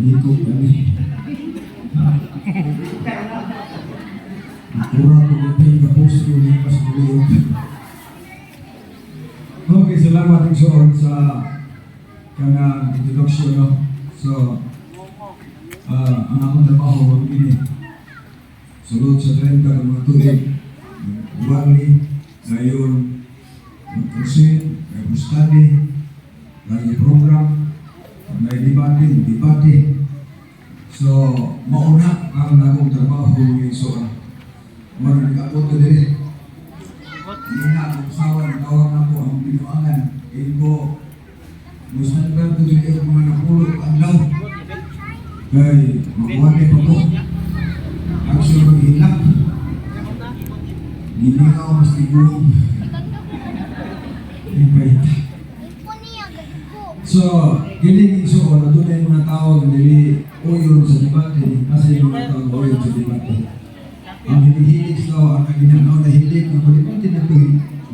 Hikot kami. Kurang ko na tayo kapos ko niya pas kuliyot. Okay, salamat ng soon sa kanang introduction no. So, ah ang akong trabaho ang ini. Sulod sa 30 ng mga tuig. Wali, ngayon, mag-proceed, may ang nagong trabaho ng soon. Mga nag-abot na din. Hindi na ako usawa, nagawag na ko ang binuangan. Hindi ko, musalban ko din yung mga napulot ang law. Kay, magwali pa ko. Actually, mag-hilak. Hindi na ako mas pa ito. So, debate. Ang hinihilig sa ang ginagawa na hilig ng debate na ito,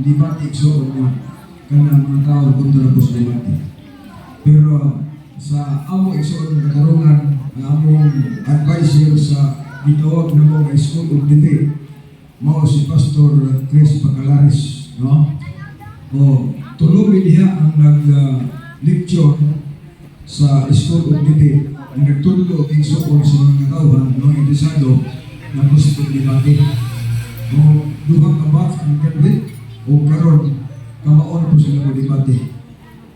debate so na kanang mga tao kontra po sa debate. Pero sa amo igsoon na katarungan, ang among advisor sa gitawag na mga school of debate, mao si Pastor Chris Bacalaris, no? O tuloy diha ang nag-lecture sa School of Debate nagtulog ng sukol sa mga tauhan noong interesado na gusto ng debate. O duhang kabat ang kanwit o karon kamaon po sila mo debate.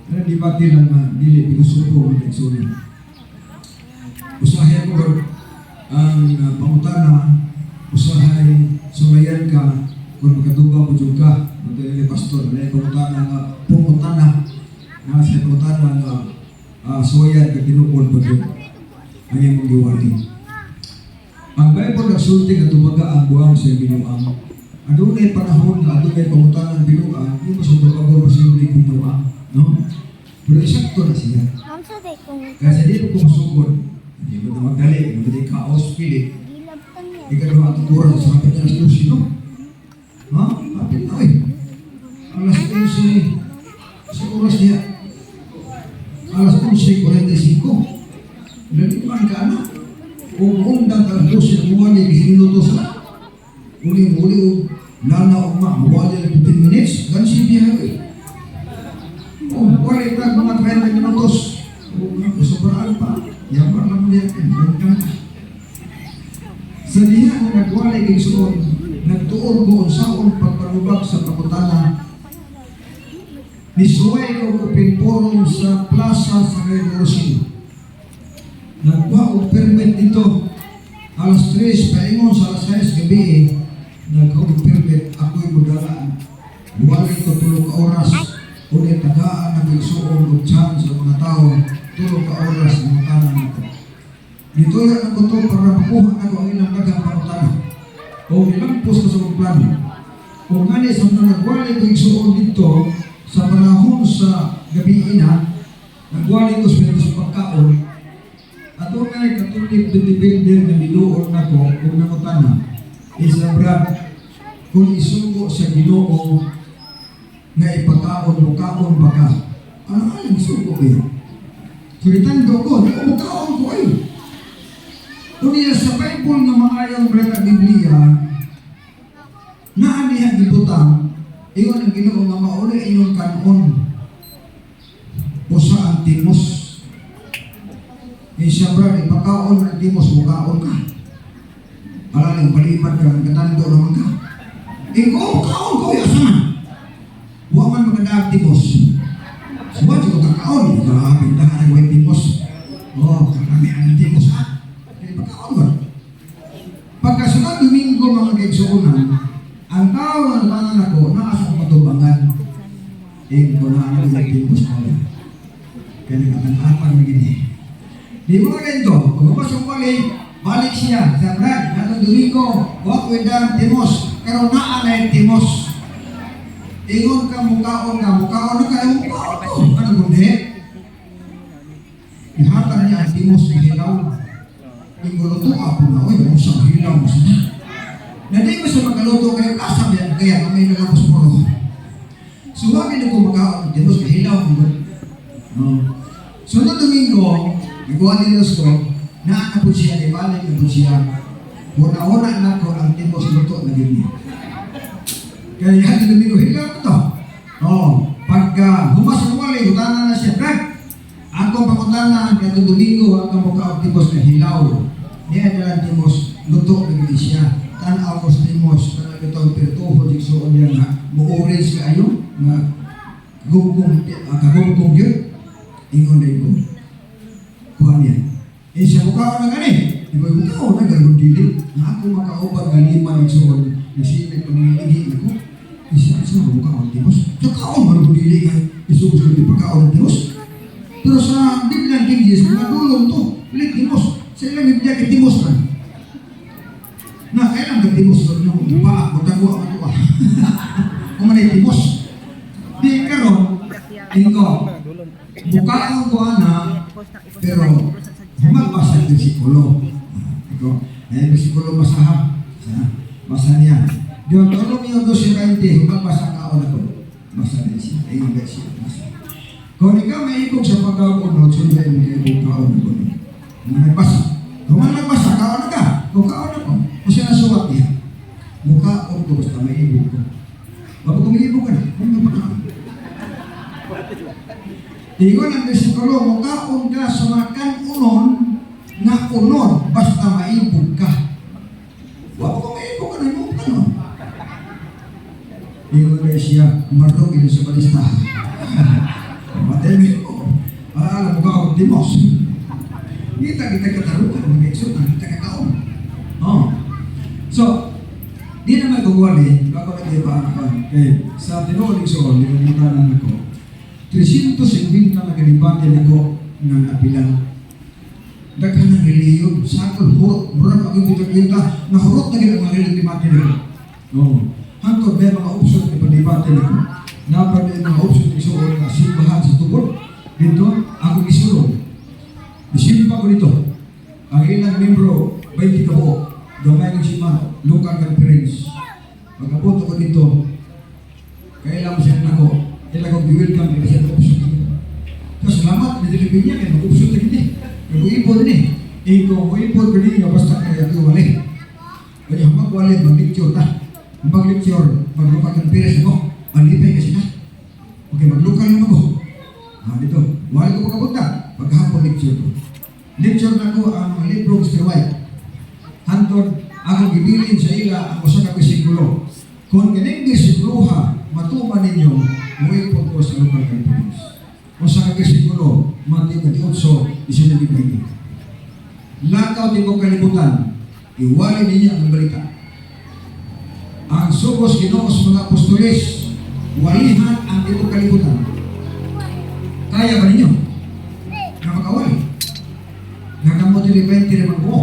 Na debate lang na dili pinusupo ng nagsunin. Usahay ko ang uh, pangutana, usahay sulayan ka kung magkatuba mo dyan ka. Ito yung pastor, na pangutana nga pangutana na sa pangutana nga uh, suwayan ka tinukol mo dyan. Ang iyong giwali. Ang Bible nagsulti nga tumaga ang buwang sa binuang. Adunay panahon nga adunay pangutanan binuang, hindi mo sa pagkabor masimuli binuang, no? Pero isakto na siya. Ang sa kung Kasi di ko sugod, hindi mo na magdali, hindi mo na kaos niya. Ikaw na ang tuturan sa kapit na alas 12, no? Ha? Kapit na, eh. Alas 11, sa oras niya. Alas 11.45. Laliman ka na. Kung undang ka alas 12, muwali, kasi minutos na. Uli-uli, o nana o ma, muwali lang 15 minutes. Gansi biya, eh. Oh, wala ka mga 30 minutos. Oh, sobraan pa. Yaman lang yan. Bangka ka. Sa diha nga nagwalay kay suon, nagtuon ko unsaon pagpanubag sa pangutana. Nisuway ko pinporon sa plaza sa Revolution. Nagwa og permit dito. Alas 3, paingon sa alas 6 gabi, nagwa og permit ako'y mudalaan. Wala ko tulong ka oras. Ulit tagaan ang igsuon og chance sa mga tao. Tulong ka oras ng mga tanan nato. Dito yan ang kuto para makuha na ang ilang dagang pangutana. O nilampos ka sa mga plano. Kung nga sa mga nagwali ko igsuon dito, sa panahon sa gabi ina, nagwali ko sa pagkaon, at doon nga katulik na depende na niluon na ko kung nangutana, isa brad, kung isugo sa ginoo nga ipagkaon mo kaon ba ka? Ano ang isugo ko yun? Sulitan ko, di ko makaon ko eh. Kunya sa Bible nga maayong reta Biblia, naa niya gibutang, iyon ang ginoo nga mauli inyong kanon. Usa ang timos. Eh siyempre, ipakaon ng timos, mukaon ka. Alalang palipad ka, katando naman ka. Ikaw, kaon ko, yasan. Huwag man maganda timos. Suwa, ko kakaon. Grabe, dahan ang may timos. Oh, karami ang timos ha. Eh, pagkaon ba? Pagkasunod Domingo mga kaigsuunan, ang tao ng tanan ako, naasa ko matubangan. Eh, ko na ang timos ko. Kaya nagkatanapan na gini. Di mo ka ganito, pagpapasok ko ulit, balik siya. Sa Brad, walk with the timos. Karoon na na yung timos. Ingon ka, mukaon ka, mukaon na kayo, mukaon ko. Ano kundi? Ihatan niya ang timos ng hilaw. Inguluto ako na, oy, yung sa hilaw mo siya. Na di mo siya magkaluto kayo, kasam yan, kaya kami nalabos mo ro. Suwagin na kung mukaon, timos ng hilaw. Sunod Domingo, Nagawa ni Diyos ko, naana po siya, di balik na siya. Una-una na ko ang timos luto na gini. Kaya yan, Domingo, hilaw ko to. Oo, pagka humas ang wali, utana na siya, Brad, Akong pangutana, katong Domingo, ang ang timos na hilaw. Niya na lang timos, luto na gini siya. Tanaw ko sa timos, kanang ito, pirtuho, jigsuon niya nga, mu-orange ka ayo, nga, gugong, uh, kagugong yun. Ingon na ito. Ko na gani. Di ba, ko na gano'n dili. Nga ako makaupan ng lima ng suon. Nasipit ko niligi ako. Isa, isa, mukha ko ng timos. Sa kaon, marunong dili ka. Isugo sa di pagkaon ng timos. Pero sa Biblia King James, mga dulong to. Ulit timos. Sa ilang Biblia, kay timos man. Na, kailan ka timos ko nyo? Paa, magkagawa ka ito ah. Kung manay timos. Di karon, tingko. Mukha ko na, pero humagbasa ng bersikulo. Ito, eh, bersikulo basahan. Sa, basa niya. Deuteronomio 12.20, humagbasa ka ako na ko. Basa din siya. Ayun ba siya. Basa. Kung ikaw may ibog sa pagkakunod, sundan mo yung ibog kaon na ko. Kung nagbasa. Kung man nagbasa, kaon na ka. Kung kaon na ko. Kung siya nasuwat niya. Mukha ko to, basta may ibog ko. Bago kung may ibog ka na, kung na pa Ingon ang bersikulo, mukaon ka sa makan unon, nga unon, basta maibog ka. Wala ko maibog ka na, ibog ka no. Ingon na siya, marlog ito sa balistahan. Matemi ko, alam ka ako dimos. Kita kita katarukan, mga eksot, kita kakaon. Oh. So, di naman kukuwali, bako na pa ako. Eh, sa tinuling sool, yung mutanan ako, 350 na kalibate na ko ng apilan. Daghan ng reliyon, sakol, hurot, murag ang ibig kita, na hurot na gina mga reliyon ni Mati na No. Hantod may mga palibate na ko. Dapat may mga opsyon ni Suol na simbahan sa tubod. Dito, ako isulong. Isimpa ko dito. Ang ilang membro, 20 ka po. Gamay ng sima, local conference. Pagkapunto ko dito, kailan mo siya nako, kailan ko i-welcome ka siya option. Kasi salamat, may dilipin niya, kaya mag-option din eh. Din eh. Eh, kung uipon ko din, basta kaya ito wali. Kaya magwali, mag-lecture na. Mag-lecture, mag-local conference ako. Malipay kasi na. Okay, mag-local naman ako. Ah, dito. Wala ko pagkapunta. Paghapon lecture ko. Lecture na ko ang librong Sir White. Hantod, ako gibilin sa ila ang usa ka bersikulo. Kung kining bersikuloha, matuman ninyo, muwi po ko sa local conference. Usa ka bersikulo, Mateo 28, isinabing kayo. Lakaw di ko kalibutan, iwali ninyo ang balita. Ang subos ginoos mga apostoles, walihan ang ko kalibutan. Kaya ba ninyo? Na makawali. Nakamot yung 20 naman ko.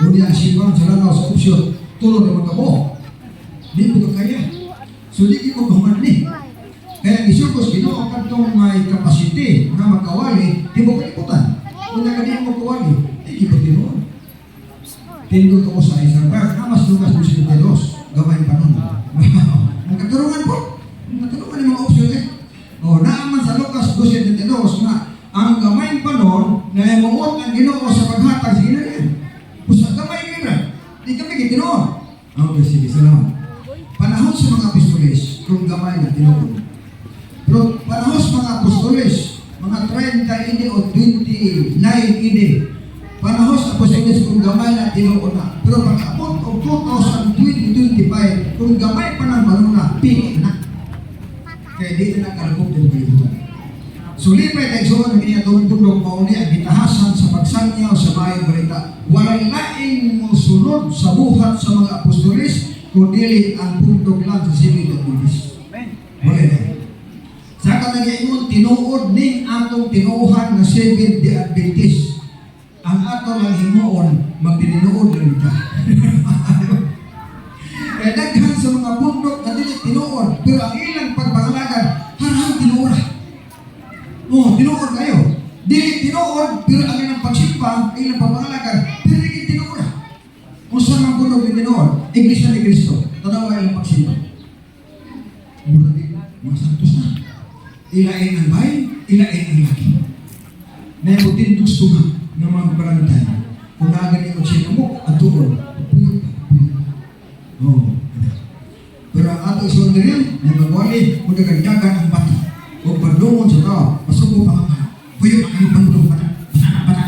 Kundi ang simbang sa langaw sa opsyon, tulog naman ka mo. Di ko ka kaya. So di ko kahuman ni. Kaya isukos ginoo ang kantong may kapasite na makawali, di mo kalibutan. Kung nga di mo makawali, di ko tinuon. Tindog ako sa isang bag, amas lugas mo sila Diyos, gamay pa nun. Ang katarungan po, ang katarungan ng mga opsyon eh. O, naaman sa Lucas 12.22 nga, ang gamay pa nun, na imuot ang ginoo sa paghatag sa ginoo Kung sa gamay ni Brad, di kami kitinoon. Okay, sige, salamat. Panahon sa mga apostoles, kung gamay na tinuon. Pero panahon sa mga apostoles, mga 30 ini o 29 ini, panahon sa apostoles kung gamay na tinuon na. Pero pag abot o 2020-25, kung gamay pa ng balon na, pili na. Kaya di na nakalagog din kalibutan. Sulipay kay Suon ang inyatong tundong mauni ang gitahasan sa pagsangyaw sa bayang balita. Walay laing mo sunod sa buhat sa mga apostoles, kundi ang pundok lang sa silid at bulis. Wala na. Sa kanagayon, tinuod ning atong tinuuhan na Seventh Day Adventist. Ang ato lang himuon, magdinuod rin ka. Kaya daghan sa mga bundok na dili tinuod, pero ang ilang pagpangalagan, harang tinuora. Oh, tinuod kayo. Dili tinuod, pero ang ilang pagsimpa, ang ilang pagpangalagan, pero dili tinuora. Kung saan ang bundok ni tinuod, Iglesia ni Cristo, tanawa ilang pagsimpa. Mura din, mga santos na. Ilain ang bahay, ilain ang laki. may butin gusto nga ng mga barangay. Kung nagani mo siya mo, at tuon, puyok. Pero ang ato isuon din, may magwali, kung nagagdagan ang bata, o padungon sa tao, pasubo pa ka, puyok ang pandungon bata, bata, bata.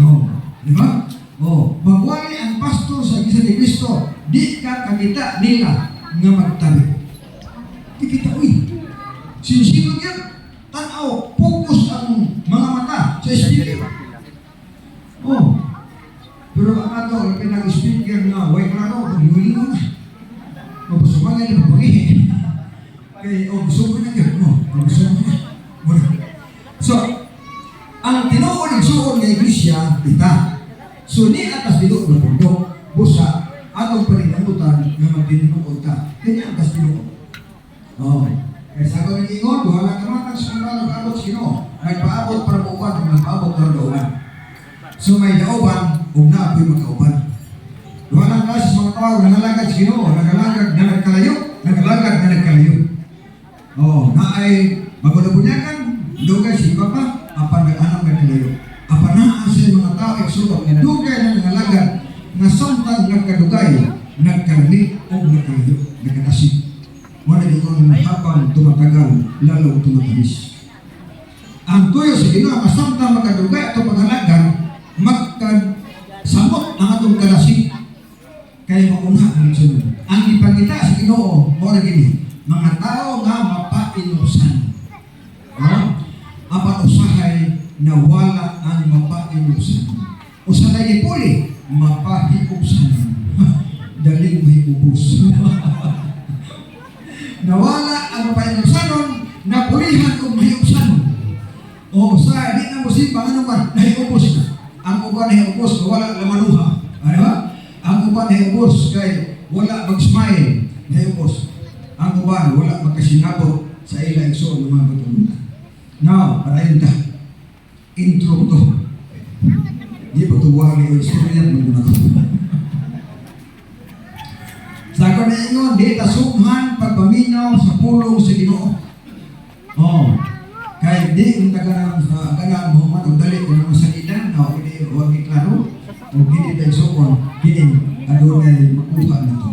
Oh. Di ba? Oh. Magwali ang pastor sa isa ni Kristo, di ka kakita nila nga magtabi. Di kita, uy, Sinsinog yan. Tanaw, focus ang mga mata sa espiritu. Oh. Pero ang ato, pinag-speaker nga, way klaro, pag-iulingo na. Mapasumangan na pag-ihi. Kaya, oh, gusto ko na yun. Oh, oh, gusto ko na. So, ang tinuod ng suon ng iglesia, kita. So, ni atas dito ng pundo, busa, atong paninamutan nga magtinuod ka. Kanya atas dito. Oh. Kaya sa ko nag-ingon, wala ka man sa mga nag-abot sino. Nagpaabot para buwan, nagpaabot para dauban. So may dauban, huwag na apoy magkauban. Duha lang kasi sa mga tao, nangalagad sa Ginoo, nagalagad na nagkalayo, nagalagad na nagkalayo. Oh, na ay magulabunyakan, dugay si iba pa, apan nag-anam na kalayo. Apan na sa mga tao, eksulok, nga dugay na nangalagad, na samtang nagkadugay, nagkalali o nagkalayo, nagkadasig. Wala di ko habang tumatagal, lalo tumatamis. Ang tuyo sa Ginoo, masamtang magkadugay at paghalagan, magkasamot ang atong kalasig. Kaya mauna ang sunod. Ang ipangita sa Ginoo, mo na gini, mga tao nga mapainusan. Oh? Apat usahay na wala ang mapainusan. Usahay ni Puli, mapahikusan. Daling mahikubos. Nawala ang mapainusanon, napulihan kong mahikusanon. O sa di na si ano man, nahiubos na. Ang uban nahiubos, wala lamanuha. Ano ba? Ang uban nahiubos, kay wala mag-smile, nahiubos. Ang uban, wala magkasinabot sa ila igsoon ng mga katulungan. Now, parayon ta. Intro to. Di ba tuwali o istorya mo na to? Sa ako na ingon, di tasughan pagpaminaw sa pulong sa Ginoo. Oh. Kaya di yung taganang sa ganang mo man, dali ko naman sa na hindi, huwag iklaro, o hindi tayo sukon, hindi, adunay makuha na to.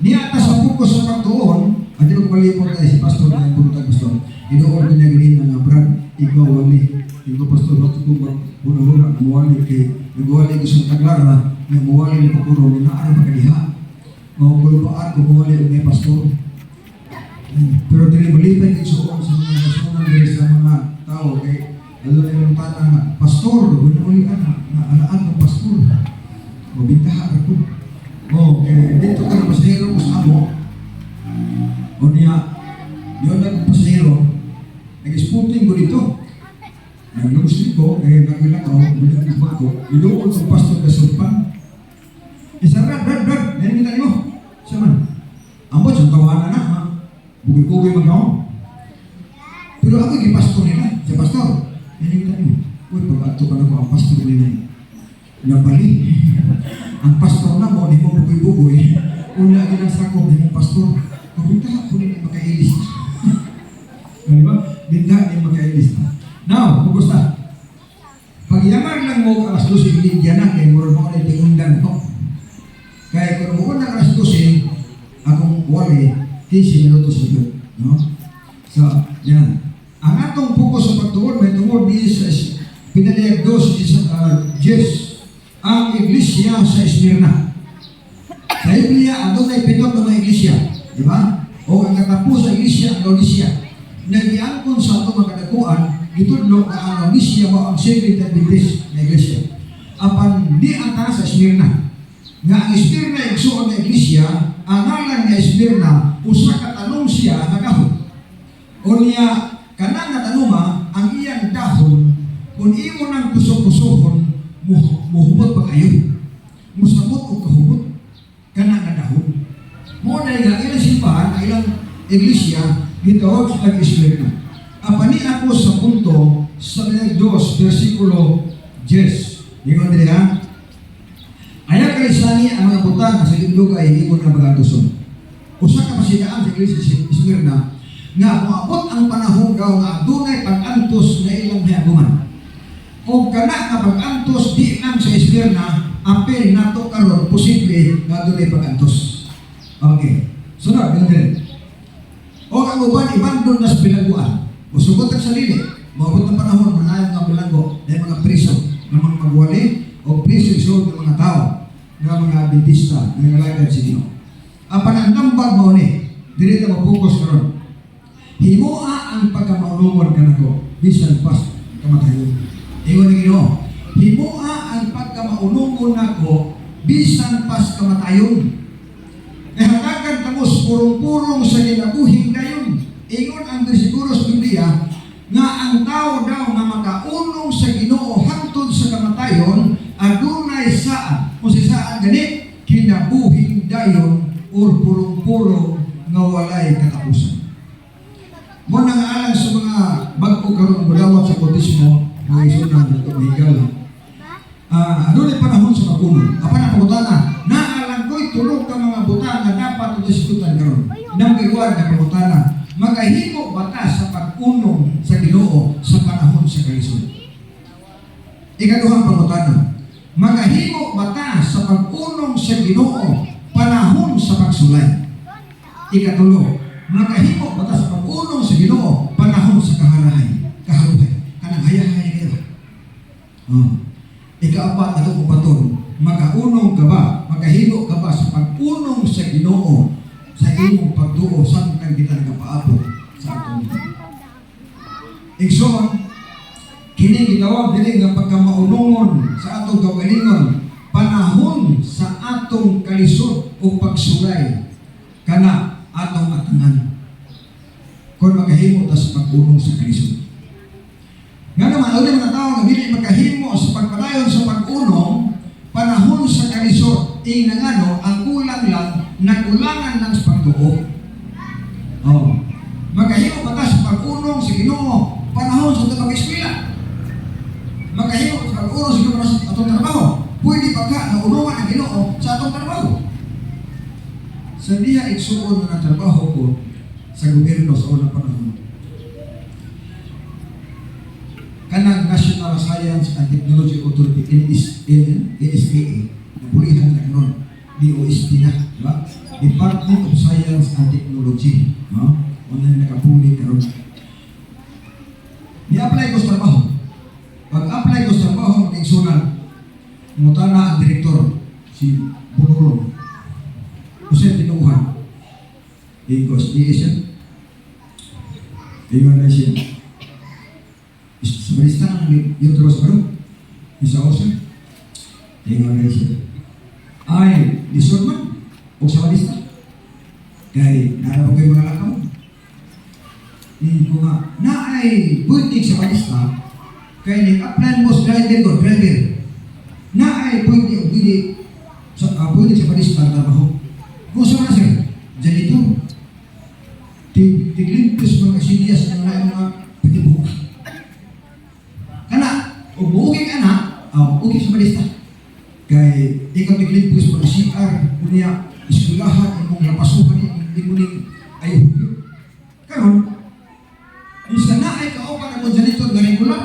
Niya ta sa focus sa pagtuon, at di ko malipot tayo si pastor na yung puntag pastor, inuon ko niya ganina nga, Brad, ikaw wali, ikaw pastor, ba't ko ba, una-una, muwali kay, nagwali ko sa taglara, nga muwali ni Paguro, ni naara magkadiha, mga kulupaan ko muwali ni pastor, pero dili malipay kay suon sa mga nasunan sa mga tao kay lalo na yung tanang nga, pastor, uli ka na, na alaan ng pastor. Mabintaha ka po. O, kay dito ka na pasahero ko sa amo. O niya, yun lang pasahero, nag-spooting ko dito. Nag-gusto ko, eh, nag-ilakaw, nag-ilakaw ko, iluon sa pastor ka sulpan. Isa, Brad, Brad, Brad, yan kita mo. Siya man. Ambot, sa tawanan na, ha? Bugi-bugi man ako. Pero ako yung pastor nila, sa pastor. Yan yung tanong. Uy, pag-ato ka na ko ang pastor nila. Nabali. ang pastor na mo, di mo bugoy-bugoy. Una ka ng sakop, di mo pastor. Kabinta ko nila makailis. Di ba? Binta ni makailis. Now, kumusta? Pag yaman lang mo alas 12 Lydia na, kaya mura mo ulit yung undan ko. Kaya kung mo na alas 12, akong wali, 15 minutos ito. No? So, yan. Pinaliyag dos is uh, Jess, ang iglesia sa Esmirna. Sa Biblia, ay pitong ng mga iglesia. Di ba? O ang katapos sa iglesia, ang Laodicea. Nagiangkon sa atong mga kadakuan, gitudlo na ang Laodicea mo ang Secret Adventist na iglesia. Apan di ang taas sa Esmirna. Nga ang Esmirna, igsuon na iglesia, ang ngalan nga Esmirna, usa ka tanong siya nagahon. O niya, kanang nga ang iyang dahon, kung imo nang kusok-kusohon, mu- muhubot pa kayo. Musabot o kahubot, kanang nga dahon. Mo na nga ilang simbahan, ang ilang iglesia, gitawag sa tag-Esmirna. Apani ako sa punto sa Bilag 2, versikulo 10. Hindi ko ha? Aya kay sani ang mga butang sa indog ay hindi mo na magatuson. Usa ka pasidaan sa iglesia sa Esmirna nga moabot ang panahon gaw nga adunay pag-antos nga ilang hiaguman. kana nga pag-antos di lang sa Esmirna, apel nato karon posible nga dunay pag-antos. Okay. Sunod, ganun. O ang uban, ibandon na sa bilangguan. Musugot ang sarili. Maabot ng panahon, manayang nga bilanggo, dahil mga priso, ng mga magwali, o priso isulod ng mga tao, ng mga adventista, ng mga lagad sa Ginoo. Ang pananambag mo ni, dili na mapokus karon. Himoa ang pagkamaunungon ka nako, bisan pas kamatayon. Ingon ni Ginoo, himoa ang pagkamaunungon nako, bisan pas kamatayon. Nahatagan tamos purong-purong sa ginabuhing dayon. Ingon ang siguro sa Biblia nga ang tao daw nga makaunong sa Ginoo hangtod sa kamatayon adunay saan o si saan gani kinabuhing dayon or purong-purong nga walay katapusan. Mo nang alang sa mga bago karong bulawat sa bautismo nga isunan nato mahigala. Ah, ano ni panahon sa pagpuno? Apa na pangutana? Naalang ko'y tulog ka mga butang na dapat udiskutan karon. Nang giwan na pangutana, magahimo bata sa pag-unong sa Ginoo sa panahon sa kalisod. Ikaduhang pangutana, magahimo bata sa pag-unong sa Ginoo panahon sa pagsulay. Ikatulo, magahimo bata sa pag-unong sa Ginoo panahon sa kaharahay, kaharuhay, kanang hayahay kayo. Oh. Ikaapat na itong baton, makaunong ka ba, makahilo ka ba sa pag-unong sa ginoo sa imong pagtuo sa kang kita nagapaabot sa atong Igsoon, kini gitawag dili nga pagkamaunongon sa atong kaugalingon panahon sa atong kalisod o pagsulay kana atong atangan kung makahimo ta sa pag-unong sa kalisod. Nga naman, ulit mga tao nga dili makahimo sa pagpadayon sa pag-unong, panahon sa kalisod, eh nga ngano, ang kulang lang, nakulangan lang sa pagtuo. Oh. Makahimo pa ta sa pag-unong sa ginoo, panahon sa ito eskwela Makahimo sa pag-unong sa ginoo sa atong trabaho. Pwede pa ka na unungan ang ginoo sa atong trabaho. Sa diya igsuon na trabaho ko sa gobyerno sa unang panahon, kanang National Science and Technology Authority NS, NSPA na kanon DOST na di ba Department of Science and Technology no una na nakapuli karon ni-apply ko sa trabaho pag-apply ko sa trabaho mag-igsunan mutana ang direktor si Bunuro Jose Tinuuhan Igos DSN Iwan na siya ng yung baru bisa osa tinggal dari situ ay man o sa balista kay nara ko kayo mga lakaw hindi ko nga na ay buitig sa balista kay nag-apply mo sa driver ko driver. Na ay buitig buitig sa uh, buitig sa balista ang trabaho. Kung sa mga sir? Janitor tig tiglimpis mga sidyas ng lain mga pitibuka kana o buuging ana aw ugi sa balista kay ikaw tiglimpis mga CR kunya eskwelahan imong lapasuhan imong muning ay hudyo karon isa na ay kauban ang janitor nga regular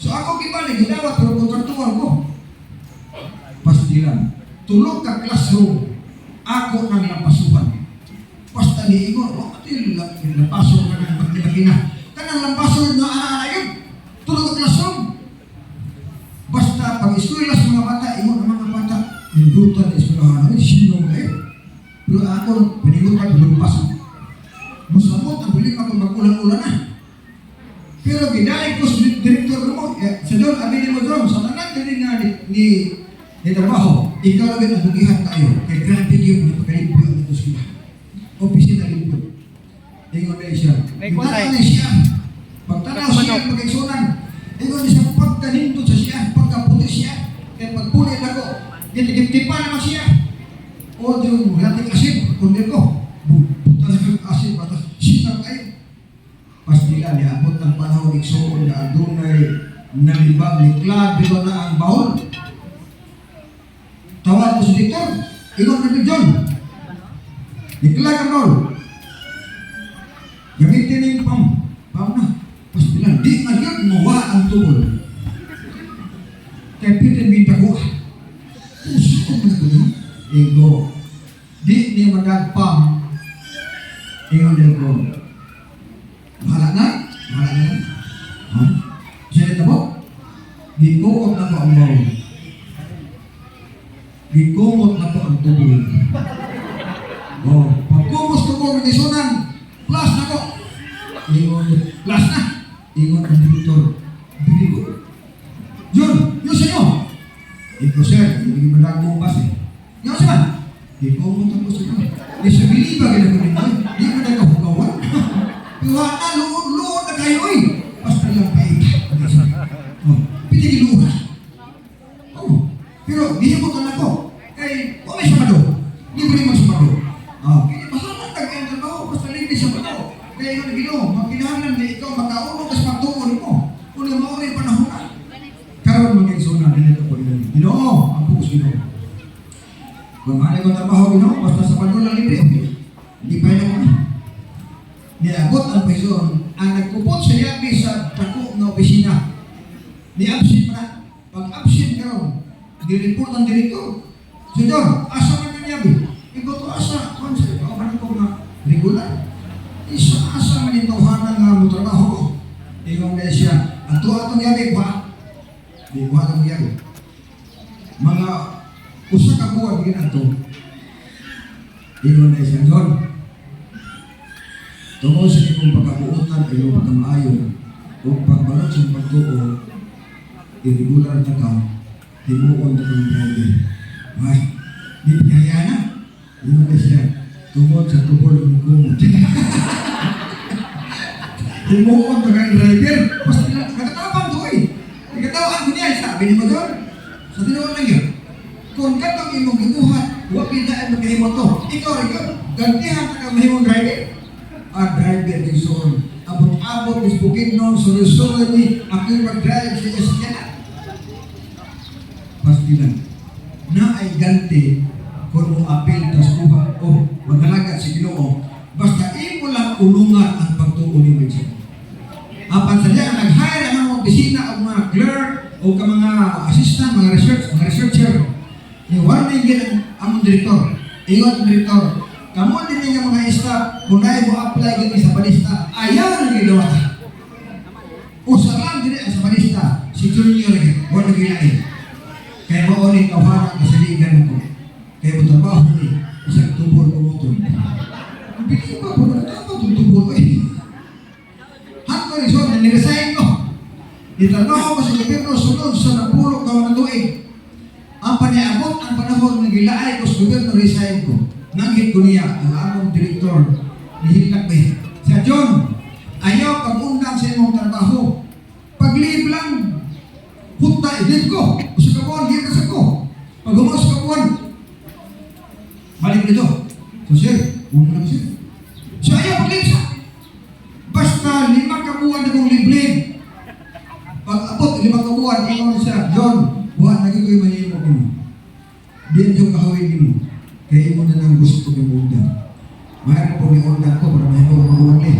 so ako gibalik gidawat pero kontraktual ko pastilan tulog ka classroom ako nang lapasuhan basta ni Igor, oh, atil lang, lampaso ka ng magkina. Kanang lampaso na ana yun. Tulog ang classroom. Basta pag eskwela sa mga bata, imo ang mga bata, nindutan sa eskwelahan, ay? Pero ako, panilutan, lumpas. Musamot, ang bilik ako mag-ulan-ulan na. Pero ginay ko sa direktor mo, eh, sa doon, aminin mo doon, sa tanan din nga ni, ni, ni trabaho, ikaw lang ang bugihan tayo, kay grabe yung napakalimpyo ang ito sila. Opisina limpyo. Ingon na siya. Kulay. na siya. Pagtanaw siya, Manok. pag-igsunan. Ingon niya siya, pagkanindot sa siya, pagkaputi siya, kaya pagpulit ako, gitigip-tipa naman siya. O, yung lating asin, kundi ko, buta na yung asin, batas, sitang kayo. Pastila, niabot ng panahon, igsuon na adunay, nalibag, niklad, dito na ang baon. Tawag ko si Victor, ingon na John. Niklag ang baon. Ingon din ko, bahala na, bahala na. Ha? Siya na mo? Gikuot na ko ang mawag. Gikumot na ko ang tubig. Oh, pagkumos ko ko ng isunan, plus na ko. Ingon, plus na. Ingon ang direktor. Bili ko. Yun, yun sa inyo. Ikaw sir, hindi mo na mo bas eh. Yung sa man, gikumot ako sa inyo. Di Hindi pa yun ako. Niabot ang person, ang nagkupot sa yabi sa tako ng opisina. Ni-absent pa na. Pag absent ka raw, di-report ang direktor. So John, asa man na niyabi? Ikaw to asa, konsep, ako man ko na regular. Isa asa man yung tawhanan nga mo trabaho ko. Ikaw na siya, ato atong yabi ba? Di ko atong yabi. Mga usa ka buwan din ato. Ikaw na siya, John. Tungkol sa imong pagkabuutan ay iyong pagkamaayo o pagbalot sa pagtuo, irregular na ka, himuon na kang driver. Ay, di pinaya na. Yun na siya. Tungkol sa tubol ng kumot. himuon na kang driver. Nila, nakatabang to eh. Nakatabang ko niya, sabi ni mo doon. Sa tinuon lang yun. Kung katong imong gibuhat, huwag pinaan magkahimo to. Ikaw rin. Gantihan ka mahimong driver a driver ni son. Abot-abot bukid noon, sunod-sunod ni ako yung mag-drive sa isya. Pasti lang. Na ay ganti kung mo apil tas kuha o magalagat si Ginoo. Basta imo lang ulungan ang pagtuo ni Medyo. Apan sa diyan nag-hire ang mga opisina o mga clerk o ka mga assistant, mga research, mga researcher. Ni warning gid ang direktor. Ingon ang direktor, Kamu din nga mga staff, kung na mo apply gini sa balista, ayaw na ginawa ka. Usa lang din sa balista, si Junior wala ginain. Kaya mo ulit kawanan ka sa ligan ko. Kaya mo trabaho ni, isang tubol ko mo ito. Bili ba po na dapat itong tubol ko eh. Hanto ni Son, niresign ko. Itrabaho ko sa gobyerno, sunod sa napulog ka mga tuig. Ang paniabot, ang panahon ng gilaay ko sa gobyerno, resign ko. Nangit ko niya, ang among direktor, nihilak ba eh. Sa John, ayaw pag-undang sa imong trabaho. Pag-leave lang, punta, i-leave ko. Gusto ka buwan, ka sa ko. Pag humas ka buwan, balik nito. So sir, huwag lang sir. So ayaw pag-leave siya. Basta lima ka buwan na kong liblib. Pag abot, lima ka buwan, ingon siya, John, buwan, yung mahimo ko mo. Diyan yung kahawin mo. Kaya mo na lang gusto ko yung undang. Mayroon po yung undang ko para may mga maguwali.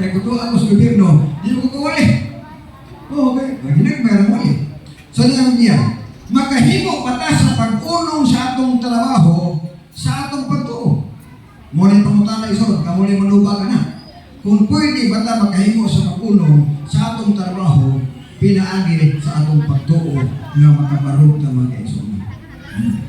Kaya kung doon ako sa gobyerno, hindi mo kukuwali. Oo, okay. Lagi na mayroon wali. So, niya niya, makahimo pata sa pag-unong sa atong trabaho, sa atong pagtuo. Muli pangutan na isod, kamuli manuba ka na. Kung pwede bata makahimo sa pag-unong sa atong trabaho, pinaagi sa atong pagtuo nga makabarog na mga isod. Hmm.